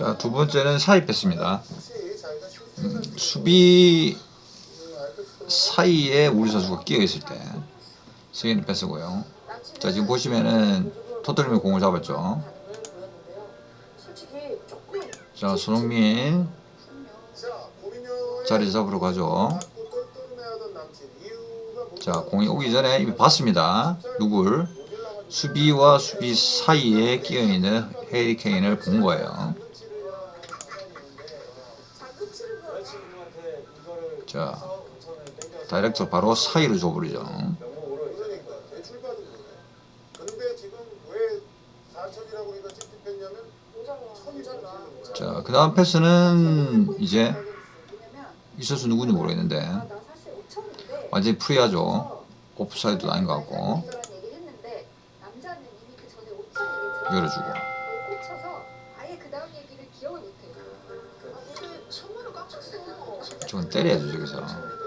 자, 두 번째는 패스입니다. 음, 수비 사이에 우리 선수가 끼어 있을 때 스윙 패스고요. 자, 지금 보시면은 토트넘이 공을 잡았죠. 자, 손흥민 자리 잡으러 가죠. 자, 공이 오기 전에 이미 봤습니다. 누굴? 수비와 수비 사이에 끼어 있는 해리 케인을 본 거예요. 자, 다이렉트 바로 사이로 줘버리죠. 명목으로 이제 대출 받은 거예요. 그런데 지금 왜 4천이라고 우리가 찍찍했냐면 모자라 천이 모자라 잖아 자, 그 다음 패스는 이제 이 선수 누군지 모르겠는데 아, 나 사실 5천인데 완전히 프리하죠. 오프사이드도 아닌 것 같고 얘기를 했는데 남자는 이미 그 전에 5천 얘기 열어주고 저건 때려야죠 저기서